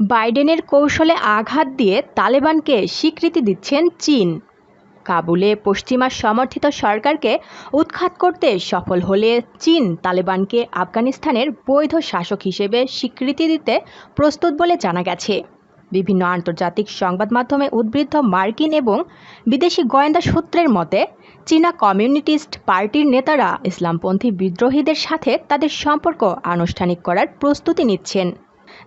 বাইডেনের কৌশলে আঘাত দিয়ে তালেবানকে স্বীকৃতি দিচ্ছেন চীন। কাবুলে পশ্চিমা সমর্থিত সরকারকে উৎখাত করতে সফল হলে চীন তালেবানকে আফগানিস্তানের বৈধ শাসক হিসেবে স্বীকৃতি দিতে প্রস্তুত বলে জানা গেছে। বিভিন্ন আন্তর্জাতিক সংবাদ মাধ্যমে উদ্বৃত্ত মার্কিন এবং বিদেশি গোয়েন্দা সূত্রের মতে, চীনা কমিউনিটিস্ট পার্টির নেতারা ইসলামপন্থী বিদ্রোহীদের সাথে তাদের সম্পর্ক আনুষ্ঠানিক করার প্রস্তুতি নিচ্ছেন।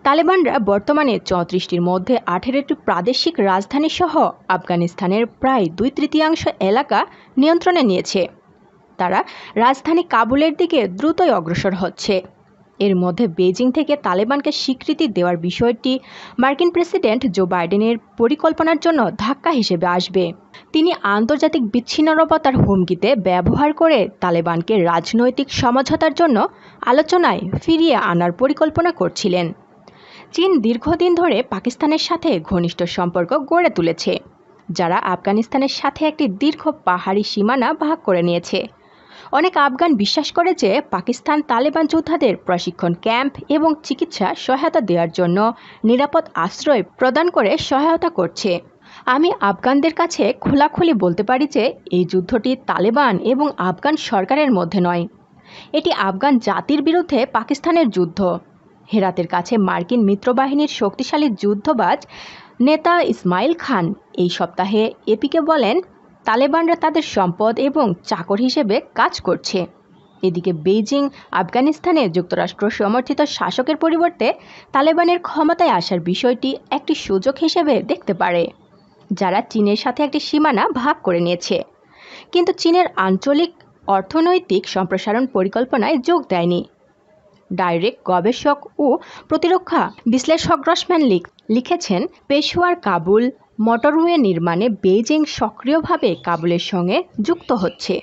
তালেবানরা বর্তমানে চৌত্রিশটির মধ্যে আঠেরোটি প্রাদেশিক রাজধানী সহ আফগানিস্তানের প্রায় দুই তৃতীয়াংশ এলাকা নিয়ন্ত্রণে নিয়েছে। তারা রাজধানী কাবুলের দিকে দ্রুতই অগ্রসর হচ্ছে। এর মধ্যে বেজিং থেকে তালেবানকে স্বীকৃতি দেওয়ার বিষয়টি মার্কিন প্রেসিডেন্ট জো বাইডেনের পরিকল্পনার জন্য ধাক্কা হিসেবে আসবে। তিনি আন্তর্জাতিক বিচ্ছিন্নতার হুমকিতে ব্যবহার করে তালেবানকে রাজনৈতিক সমঝোতার জন্য আলোচনায় ফিরিয়ে আনার পরিকল্পনা করছিলেন। চীন দীর্ঘদিন ধরে পাকিস্তানের সাথে ঘনিষ্ঠ সম্পর্ক গড়ে তুলেছে, যারা আফগানিস্তানের সাথে একটি দীর্ঘ পাহাড়ি সীমানা ভাগ করে নিয়েছে। অনেক আফগান বিশ্বাস করে যে পাকিস্তান তালেবান যোদ্ধাদের প্রশিক্ষণ ক্যাম্প এবং চিকিৎসা সহায়তা দেওয়ার জন্য নিরাপদ আশ্রয় প্রদান করে সহায়তা করছে। আমি আফগানদের কাছে খোলাখুলি বলতে পারি যে এই যুদ্ধটি তালেবান এবং আফগান সরকারের মধ্যে নয়। এটি আফগান জাতির বিরুদ্ধে পাকিস্তানের যুদ্ধ। হেরাতের কাছে মার্কিন মিত্রবাহিনীর শক্তিশালী যুদ্ধবাজ নেতা ইসমাইল খান। এই সপ্তাহে এপিকে বলেন, তালেবানরা তাদের সম্পদ এবং চাকর হিসেবে কাজ করছে। এদিকে বেইজিং, আফগানিস্তানে যুক্তরাষ্ট্র সমর্থিত শাসকের পরিবর্তে তালেবানের ক্ষমতায় আসার বিষয়টি একটি সুযোগ হিসেবে দেখতে পারে, যারা চীনের সাথে একটি সীমানা ভাগ করে নিয়েছে। কিন্তু চীনের আঞ্চলিক অর্থনৈতিক সম্প্রসারণ পরিকল্পনায় যোগ দেয়নি। ডাইরেক্ট গবেষক ও প্রতিরক্ষা বিশ্লেষক রসম্যান লিখ লিখেছেন পেশোয়ার কাবুল মোটরওয়ে নির্মাণে বেইজিং সক্রিয়ভাবে কাবুলের সঙ্গে যুক্ত হচ্ছে,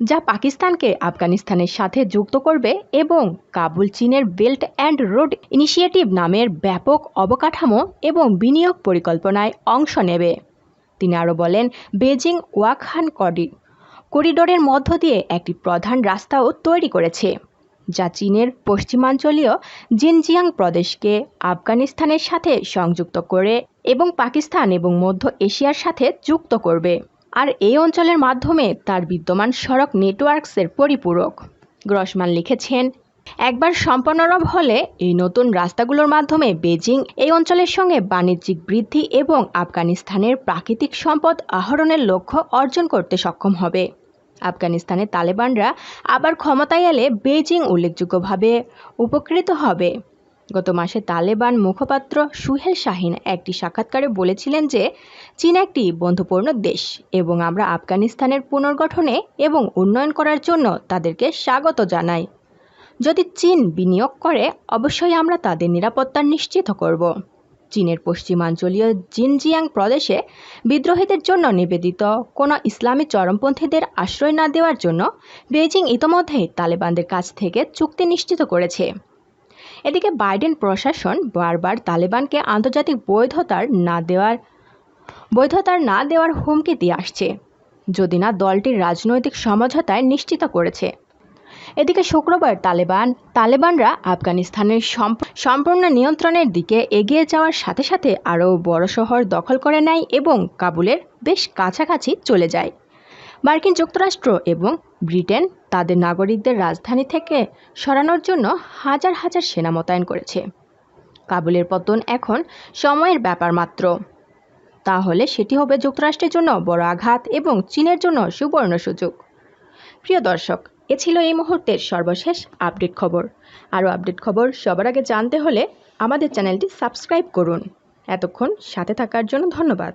যা পাকিস্তানকে আফগানিস্তানের সাথে যুক্ত করবে এবং কাবুল চীনের বেল্ট অ্যান্ড রোড ইনিশিয়েটিভ নামের ব্যাপক অবকাঠামো এবং বিনিয়োগ পরিকল্পনায় অংশ নেবে। তিনি আরও বলেন বেজিং ওয়াকহান করিডোরের মধ্য দিয়ে একটি প্রধান রাস্তাও তৈরি করেছে। যা চীনের পশ্চিমাঞ্চলীয় জিনজিয়াং প্রদেশকে আফগানিস্তানের সাথে সংযুক্ত করে এবং পাকিস্তান এবং মধ্য এশিয়ার সাথে যুক্ত করবে। আর এই অঞ্চলের মাধ্যমে তার বিদ্যমান সড়ক নেটওয়ার্কসের পরিপূরক। গ্রসমান লিখেছেন, একবার সম্পন্নরব হলে এই নতুন রাস্তাগুলোর মাধ্যমে বেজিং এই অঞ্চলের সঙ্গে বাণিজ্যিক বৃদ্ধি এবং আফগানিস্তানের প্রাকৃতিক সম্পদ আহরণের লক্ষ্য অর্জন করতে সক্ষম হবে। আফগানিস্তানে তালেবানরা আবার ক্ষমতায় এলে বেজিং উল্লেখযোগ্যভাবে উপকৃত হবে। গত মাসে তালেবান মুখপাত্র সুহেল শাহিন একটি সাক্ষাৎকারে বলেছিলেন যে, চীন একটি বন্ধুপূর্ণ দেশ এবং আমরা আফগানিস্তানের পুনর্গঠনে এবং উন্নয়ন করার জন্য তাদেরকে স্বাগত জানাই। যদি চীন বিনিয়োগ করে, অবশ্যই আমরা তাদের নিরাপত্তা নিশ্চিত করব। চীনের পশ্চিমাঞ্চলীয় জিনজিয়াং প্রদেশে বিদ্রোহীদের জন্য নিবেদিত কোনো ইসলামী চরমপন্থীদের আশ্রয় না দেওয়ার জন্য বেইজিং ইতোমধ্যেই তালেবানদের কাছ থেকে চুক্তি নিশ্চিত করেছে। এদিকে বাইডেন প্রশাসন বারবার তালেবানকে আন্তর্জাতিক বৈধতার না দেওয়ার, বৈধতার না দেওয়ার হুমকি দিয়ে আসছে, যদি না দলটির রাজনৈতিক সমঝোতায় নিশ্চিত করেছে। এদিকে শুক্রবার তালেবান, তালেবানরা আফগানিস্তানের সম্পূর্ণ নিয়ন্ত্রণের দিকে এগিয়ে যাওয়ার সাথে সাথে আরও বড় শহর দখল করে নেয় এবং কাবুলের বেশ কাছাকাছি চলে যায়। মার্কিন যুক্তরাষ্ট্র এবং ব্রিটেন তাদের নাগরিকদের রাজধানী থেকে সরানোর জন্য হাজার হাজার সেনা মোতায়েন করেছে। কাবুলের পতন এখন সময়ের ব্যাপার মাত্র। তাহলে সেটি হবে যুক্তরাষ্ট্রের জন্য বড় আঘাত এবং চীনের জন্য সুবর্ণ সুযোগ। প্রিয় দর্শক এ ছিল এই মুহূর্তের সর্বশেষ আপডেট খবর। আরও আপডেট খবর সবার আগে জানতে হলে আমাদের চ্যানেলটি সাবস্ক্রাইব করুন। এতক্ষণ সাথে থাকার জন্য ধন্যবাদ।